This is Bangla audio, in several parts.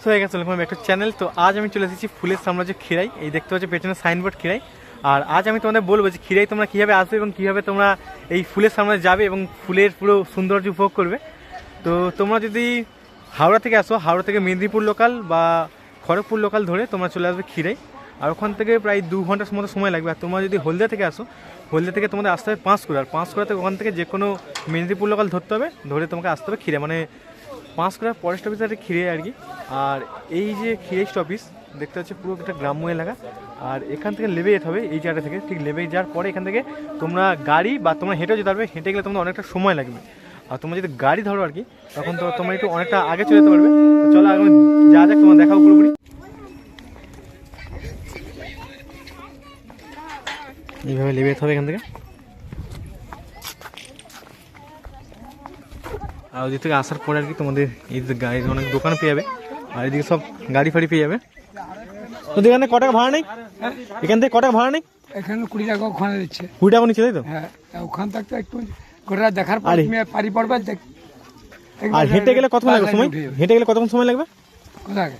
সো হয়ে গেছে ওয়েলকাম একটা চ্যানেল তো আজ আমি চলে এসেছি ফুলের সাম্রাজ্য খিরাই এই দেখতে পাচ্ছি, পেছনে সাইনবোর্ড খিরাই আর আজ আমি তোমাদের বলব যে খিরাই তোমরা কীভাবে আসবে এবং কীভাবে তোমরা এই ফুলের সামনে যাবে এবং ফুলের পুরো সৌন্দর্য উপভোগ করবে। তো তোমরা যদি হাওড়া থেকে আসো, হাওড়া থেকে মেদিনীপুর লোকাল বা খড়গপুর লোকাল ধরে তোমরা চলে আসবে খিরাই আর ওখান থেকে প্রায় দু ঘণ্টার মতো সময় লাগবে। আর তোমরা যদি হলদিয়া থেকে আসো, হলদিয়া থেকে তোমাদের আসতে হবে পাঁচকুড়া। আর পাঁচকুড়া থেকে ওখান থেকে যে কোনো মেদিনীপুর লোকাল ধরতে হবে, ধরে তোমাকে আসতে হবে খিরে মানে পাঁচকুড়া ফরেস্ট অফিসারে খিরে আর কি। আর এই যে খিরে অফিস দেখতে হচ্ছে পুরো একটা গ্রাম্য এলাকা। আর এখান থেকে লেবে যেতে হবে, এই জায়গা থেকে। ঠিক লেবে যাওয়ার পরে এখান থেকে তোমরা গাড়ি বা তোমরা হেঁটেও যেতে পারবে, হেঁটে গেলে তোমাদের অনেকটা সময় লাগবে। আর তোমরা যদি গাড়ি ধরো আর কি, তখন তো তোমরা একটু অনেকটা আগে চলে যেতে পারবে। চলো আগে যা যাক তোমার দেখাও পুরোপুরি। এইভাবে লেবে যেতে হবে এখান থেকে। আর ওদিক থেকে আসার পরে আর কি তোমাদের এই গাড়ি অনেক দোকান পেয়ে যাবে। আর এদিকে সব গাড়ি ফাড়ি পেয়ে যাবে। তো এখানে ক টাকা ভাড়া নেই? এখান থেকে ক টাকা ভাড়া নেই? এখানে কুড়ি টাকা ওখানে দিচ্ছে। কুড়ি টাকা নিচ্ছে তাই তো? হ্যাঁ ওখান থাকতে একটু গোটা দেখার পর। পারি পড়বে দেখ- আর হেঁটে গেলে কতক্ষণ লাগবে সময়? হেঁটে গেলে কতক্ষণ সময় লাগবে? কোথায়?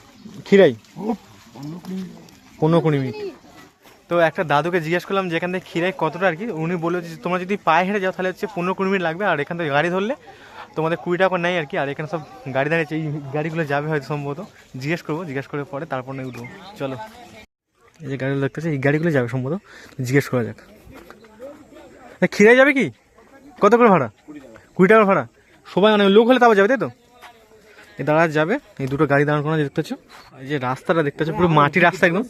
খিরাই। পনেরো কুড়ি মিনিট। পনেরো কুড়ি মিনিট। তো একটা দাদুকে জিজ্ঞেস করলাম যে এখান থেকে খিরাই কতটা আর কি? উনি বলল যে তোমরা যদি পায়ে হেঁটে যাও তাহলে হচ্ছে পনেরো কুড়ি মিনিট লাগবে আর এখান থেকে গাড়ি ধরলে তোমাদের কুড়ি টাকা নেই আর কি, আর এখানে সব গাড়ি দাঁড়িয়েছে এই গাড়িগুলো যাবে হয়তো সম্ভবত। জিজ্ঞেস করব, জিজ্ঞেস করে পরে তারপর না উঠবো। চলো। এই যে গাড়িগুলো দেখতেছে, এই গাড়িগুলো যাবে সম্ভবত। জিজ্ঞেস করা যাক। খিরাই যাবে কি? কত করে ভাড়া? কুড়ি টাকার ভাড়া? সবাই অনেক লোক হলে তাও যাবে, তাই তো? এই দাঁড়া, যাবে। এই দুটো গাড়ি দাঁড়ানো করানো দেখতে পাচ্ছ? এই যে রাস্তাটা দেখতে পুরো মাটির রাস্তা একদম।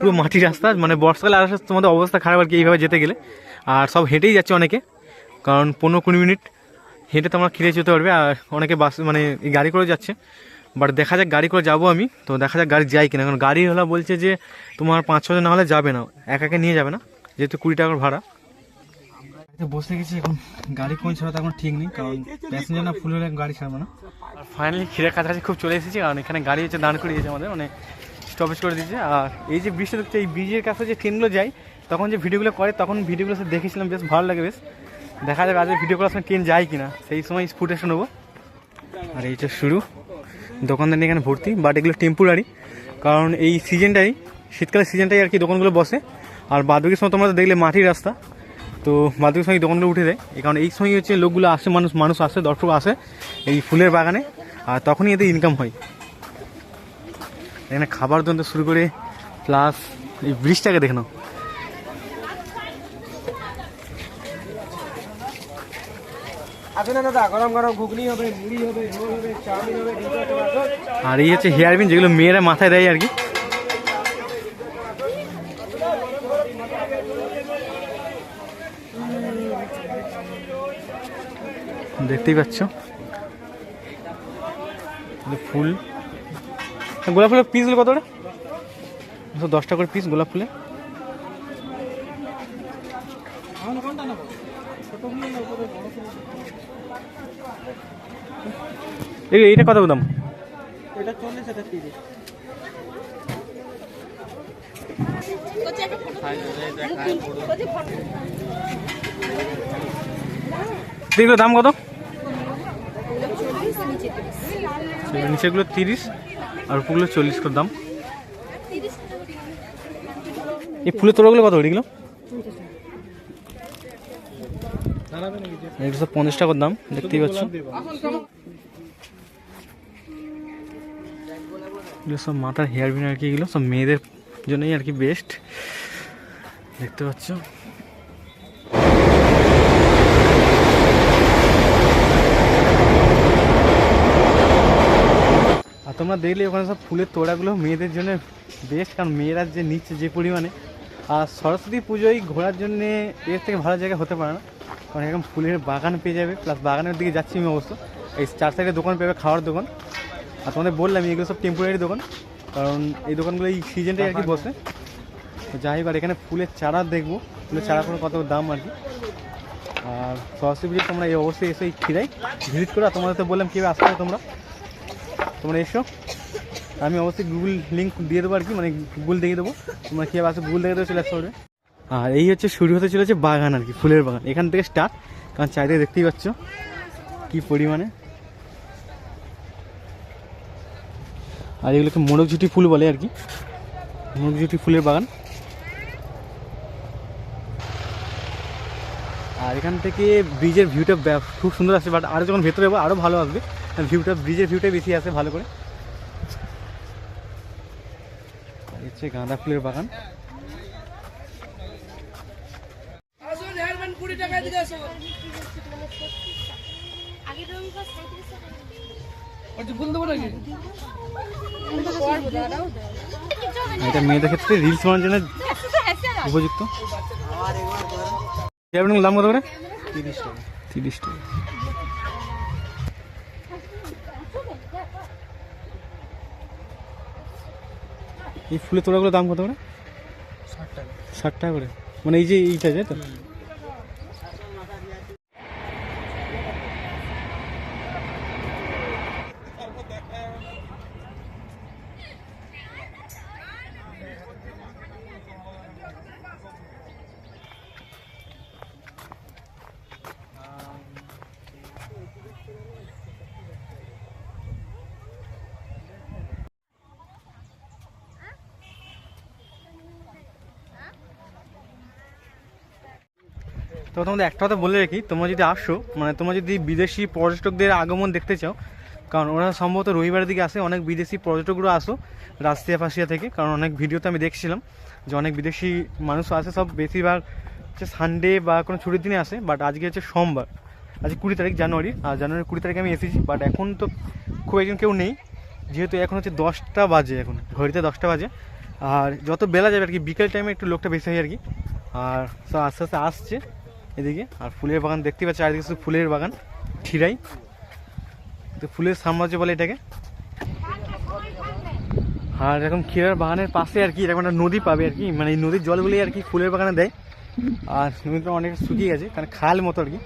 পুরো মাটির রাস্তা মানে বর্ষাকালে আসলে তোমাদের অবস্থা খারাপ আর কি, এইভাবে যেতে গেলে। আর সব হেঁটেই যাচ্ছে অনেকে, কারণ পনেরো কুড়ি মিনিট হেঁটে তোমরা খিরে যেতে পারবে আর অনেকে বাস মানে এই গাড়ি করে যাচ্ছে। বাট দেখা যাক গাড়ি করে যাব আমি তো দেখা যাক গাড়ি যাই কিনা। কারণ গাড়ি হলো বলছে যে তোমার পাঁচ ছজন না হলে যাবে না একাকে নিয়ে যাবে না যেহেতু কুড়ি টাকার ভাড়া। বসে গেছি এখন গাড়ি কোন ছাড়া তো এখন ঠিক নেই কারণ প্যাসেঞ্জার না ফুল হলে গাড়ি ছাড়বে না। আর ফাইনালি খিরের কাছাকাছি খুব চলে এসেছি কারণ এখানে গাড়ি হচ্ছে দাঁড় করে দিয়েছে আমাদের মানে স্টপেজ করে দিয়েছে। আর এই যে ব্রিজটা দেখতে এই ব্রিজের কাছে যে ট্রেনগুলো যায় তখন যে ভিডিওগুলো করে তখন ভিডিওগুলো দেখেছিলাম বেশ ভালো লাগে বেশ। দেখা যাবে আজ ভিডিও করার সময় ট্রেন যায় কিনা। সেই সময় ফুটেজটা নেব। আর এইটা শুরু। দোকানদার এখানে ভর্তি বাট এগুলো টেম্পোরারি কারণ এই সিজনটাই শীতকালের সিজনটাই আর কি দোকানগুলো বসে। আর বাদবাকির সময় তোমরা দেখলে মাটির রাস্তা। তো বাদবাকির সময় দোকানগুলো উঠে দেয় এই কারণ এই সময় হচ্ছে লোকগুলো আসে, মানুষ মানুষ আসে, দর্শক আসে এই ফুলের বাগানে। আর তখনই এতে ইনকাম হয়। এখানে খাবার দন্ত শুরু করে প্লাস এই ব্রিজটাকে দেখে নাও। আসুন না দাদা? গরম গরম ঘুগনি হবে মুড়ি হবে রোল হবে চাউমিন হবে ডিমটা হবে আসুন। আর এই হচ্ছে হেয়ার বিন যেগুলো মেয়েরা মাথায় দেয় আর কি। দেখতেই পাচ্ছ? ফুল। গোলাপ ফুলের পিসগুলো কত করে? একশো দশ টাকা করে পিস গোলাপ ফুলে এই এইটা কত দাম? এগুলো দাম কত? নিচেগুলো তিরিশ আর উপরগুলো চল্লিশ করে দাম। এই ফুলের তোড়াগুলো কত এগুলো? সব পঞ্চাশ টাকার দাম দেখতেই পাচ্ছ। এগুলো সব মাথার হেয়ার বিন আর কি, এগুলো সব মেয়েদের জন্যই আর কি বেস্ট দেখতে পাচ্ছ? আর তোমরা দেখলে ওখানে সব ফুলের তোড়াগুলো মেয়েদের জন্য বেস্ট কারণ মেয়েরা যে নিচ্ছে যে পরিমাণে। আর সরস্বতী পুজোয় ঘোরার জন্য এর থেকে ভালো জায়গা হতে পারে না। কারণ এরকম ফুলের বাগান পেয়ে যাবে। প্লাস বাগানের দিকে যাচ্ছি আমি অবশ্য। এই চার সাইডে দোকান পেয়ে খাওয়ার দোকান। আর তোমাদের বললাম, এগুলো সব টেম্পোরারি দোকান, কারণ এই দোকানগুলো এই সিজনটাই আর কি বসে। যাই আর এখানে ফুলের চারা দেখব, ফুলের চারা কোনো কত দাম আর কি। আর সরস্বতী পুজো তোমরা এই অবশ্যই এসে এই খিরাই ভিজিট করো। তোমাদের তো বললাম কীভাবে আসতে তোমরা। তোমরা এসো। আমি অবশ্যই গুগল লিঙ্ক দিয়ে দেবো আর কি মানে গুগল দেখিয়ে দেবো। তোমরা কীভাবে আসো গুগল দেখে দেবো, চলে আসতে আর এই হচ্ছে শুরু হতে চলেছে বাগান আর কি, ফুলের বাগান। এখান থেকে স্টার্ট কারণ চারিদিকে দেখতেই পাচ্ছ কী পরিমাণে। আর এগুলোকে মোরগঝুটি ফুল বলে আর কি। মোরগঝুটি ফুলের বাগান। আর এখান থেকে ব্রিজের ভিউটা খুব সুন্দর আসছে বাট আরও যখন ভেতরে যাব আরও ভালো আসবে। ভিউটা ব্রিজের ভিউটাই বেশি আসে ভালো করে। হচ্ছে গাঁদা ফুলের বাগান। টাকা। এটা মেয়েদের ক্ষেত্রে রিলস বানানোর জন্য উপযুক্ত? আপনার দাম কত করে? তিরিশ টাকা তিরিশ টাকা। এই ফুলের তোড়াগুলোর দাম কত করে? ষাট টাকা। ষাট টাকা করে। মানে এই যে এইটা তাই তো? তো তোমাদের একটা কথা বলে রাখি, তোমরা যদি আসো মানে তোমরা যদি বিদেশি পর্যটকদের আগমন দেখতে চাও, কারণ ওরা সম্ভবত রবিবারের দিকে আসে, অনেক বিদেশি পর্যটকরা আসো রাশিয়া, ফাসিয়া থেকে, কারণ অনেক ভিডিওতে আমি দেখছিলাম যে অনেক বিদেশি মানুষ আসে, সব বেশিরভাগ হচ্ছে সানডে বা কোনো ছুটির দিনে আসে বাট আজকে হচ্ছে সোমবার। আজকে কুড়ি তারিখ জানুয়ারি, আর জানুয়ারি কুড়ি তারিখে আমি এসেছি বাট এখন তো খুব একজন কেউ নেই, যেহেতু এখন হচ্ছে দশটা বাজে এখন, ঘড়িতে দশটা বাজে, আর যত বেলা যাবে আর কি, বিকেল টাইমে একটু লোকটা বেশি হয় আর কি, আর আস্তে আস্তে আসছে। এদিকে, আর ফুলের বাগান দেখতে পাচ্ছি চারিদিকে শুধু ফুলের বাগান, ঠিরাই। তো ফুলের সাম্রাজ্য বলে এটাকে। আর এরকম ক্ষীরার বাগানের পাশে আর কি, এরকম একটা নদী পাবে আর কি মানে এই নদীর জলগুলি আর কি ফুলের বাগানে দেয়। আর নদীটা অনেক শুকিয়ে গেছে, কারণ খাল মতো আর কি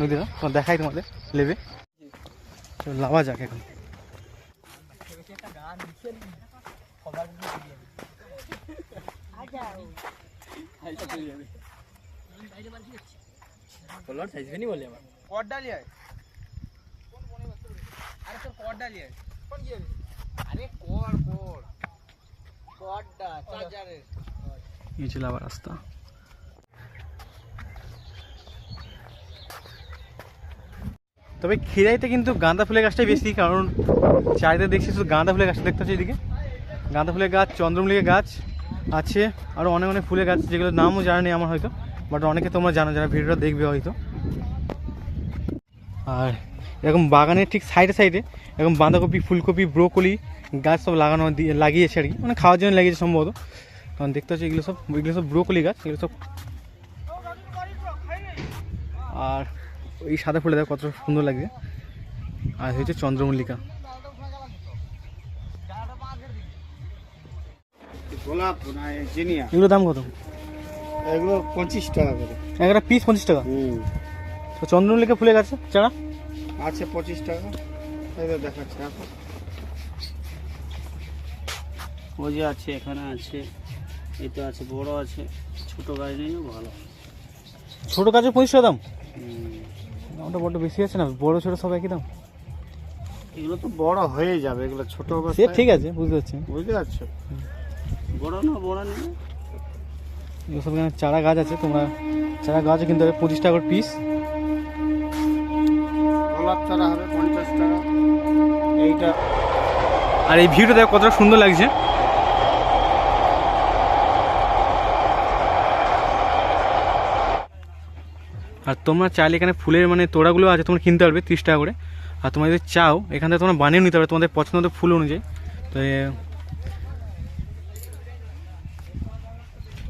নদীটা। তোমার দেখাই তোমাদের, লেবে। লাভা যাক এখন। কট ডালিয়া আরে তোর কট ডালিয়া কোন কি আরে কর কর কটটা চার্জারের। এই ছিল আবার রাস্তা। তবে খিরাইতে কিন্তু গাঁদা ফুলের গাছটাই বেশি কারণ চারিদিকে দেখছি শুধু গাঁদা ফুলের গাছটা দেখতে পাচ্ছি এদিকে। গাঁদা ফুলের গাছ চন্দ্রমল্লিকের গাছ আছে আরও অনেক অনেক ফুলের গাছ যেগুলোর নামও জানা নেই আমার হয়তো। বাট অনেকে তোমরা জানো যারা ভিডিওটা দেখবে হয়তো। আর এরকম বাগানের ঠিক সাইডে সাইডে এরকম বাঁধাকপি ফুলকপি ব্রোকলি গাছ সব লাগানো দিয়ে লাগিয়েছে আর কি। মানে খাওয়ার জন্য লাগিয়েছে সম্ভবত। কারণ দেখতে পাচ্ছি এগুলো সব এগুলো সব ব্রোকলি গাছ এগুলো সব আর এই সাদা ফুলে দেখো কত সুন্দর লাগছে। আর হচ্ছে চন্দ্রমল্লিকা। এগুলোর দাম কত? এগুলো পঁচিশ টাকা করে। একটা পিস পঁচিশ টাকা? হুম। তো চন্দ্রমল্লিকা ফুলের গাছ চারা? আছে পঁচিশ টাকা। তো দেখাচ্ছে এখন। ও যে আছে এখানে আছে তো আছে বড় আছে ছোট গাছ নিয়েও ভালো। ছোটো গাছের পঁচিশ টাকা দাম? হুম। দামটা বড্ড বেশি আছে না বড় ছোট সব একই দাম? এগুলো তো বড় হয়ে যাবে এগুলো ছোট সে ঠিক আছে বুঝতে পারছি। বুঝতে পারছ? বড় না বড় এগুলো সব এখানে চারা গাছ আছে তোমরা চারা গাছ কিন্তু পঁচিশ টাকা করে পিস গোলাপ চারা হবে পঞ্চাশ টাকা। এইটা। আর এই ভিউটা দেখো কতটা সুন্দর লাগছে। আর তোমরা চাইলে এখানে ফুলের মানে তোড়াগুলো আছে তোমরা কিনতে পারবে তিরিশ টাকা করে। আর তোমরা যদি চাও এখান থেকে তোমরা বানিয়ে নিতে পারবে তোমাদের পছন্দ ফুল অনুযায়ী। তো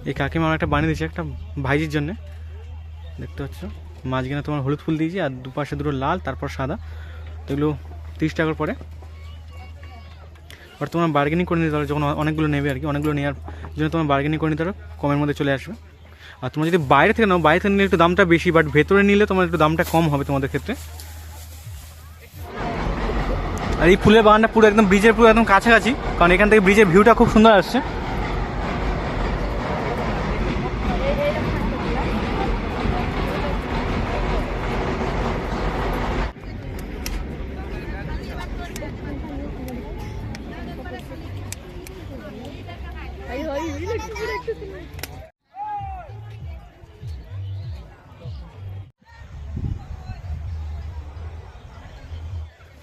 এই কাকিমা আমার একটা বানিয়ে দিয়েছে একটা ভাইজির জন্য। দেখতে পাচ্ছ? মাঝখানে তোমার হলুদ ফুল দিয়েছি আর দুপাশে দুটো লাল, তারপর সাদা। তো এগুলো তিরিশ টাকার পরে। আর তোমরা বার্গেনিং করে নিতে পারো যখন অনেকগুলো নেবে আর কি, অনেকগুলো নেওয়ার জন্য তোমার বার্গেনিং করে নিতে পারো কমের মধ্যে চলে আসবে। আর তোমরা যদি বাইরে থেকে নাও, বাইরে থেকে নিলে একটু দামটা বেশি বাট ভেতরে নিলে তোমার একটু দামটা কম হবে তোমাদের ক্ষেত্রে। আর এই ফুলের বাগানটা পুরো একদম ব্রিজের পুরো একদম কাছাকাছি, কারণ এখান থেকে ব্রিজের ভিউটা খুব সুন্দর আসছে।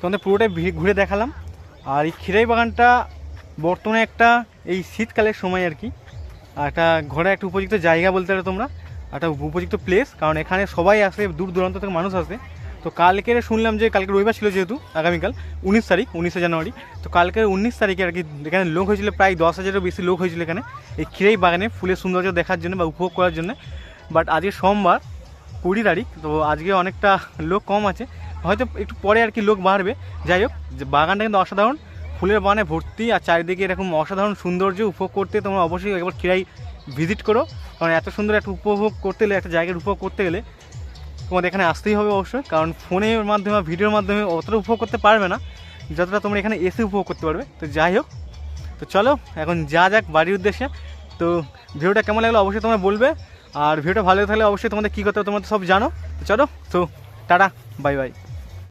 তোমাদের পুরোটাই ঘুরে দেখালাম। আর এই ক্ষীরাই বাগানটা বর্তমানে একটা এই শীতকালের সময় আর কি। একটা ঘোরা একটা উপযুক্ত জায়গা বলতে পারো তোমরা। একটা উপযুক্ত প্লেস কারণ এখানে সবাই আসে, দূর দূরান্ত থেকে মানুষ আসে। তো কালকের শুনলাম যে কালকে রবিবার ছিল যেহেতু, আগামীকাল, উনিশ তারিখ, উনিশে জানুয়ারি। তো কালকের উনিশ তারিখে আর কি এখানে লোক হয়েছিল, প্রায় দশ হাজারেরও বেশি লোক হয়েছিল এখানে। এই ক্ষীরাই বাগানে ফুলের সৌন্দর্য দেখার জন্য বা উপভোগ করার জন্য। বাট আজকে সোমবার, কুড়ি তারিখ, তো আজকে অনেকটা লোক কম আছে। হয়তো একটু পরে আর কি লোক বাড়বে। যাই হোক, যে বাগানটা কিন্তু অসাধারণ। ফুলের বাগানে ভর্তি আর চারিদিকে এরকম অসাধারণ সৌন্দর্য উপভোগ করতে তোমরা অবশ্যই একবার খিরাই ভিজিট করো। কারণ এত সুন্দর একটা উপভোগ করতে গেলে, একটা জায়গার উপভোগ করতে গেলে তোমাদের এখানে আসতেই হবে অবশ্যই। কারণ ফোনের মাধ্যমে বা ভিডিওর মাধ্যমে অতটা উপভোগ করতে পারবে না। যতটা তোমরা এখানে এসে উপভোগ করতে পারবে। তো যাই হোক, তো চলো, এখন যা যাক বাড়ির উদ্দেশ্যে। তো ভিডিওটা কেমন লাগল অবশ্যই তোমরা বলবে। আর ভিডিওটা ভালো থাকলে অবশ্যই তোমাদের কী করতে হবে তোমরা সব জানো। তো চলো, তো টাটা, বাই বাই।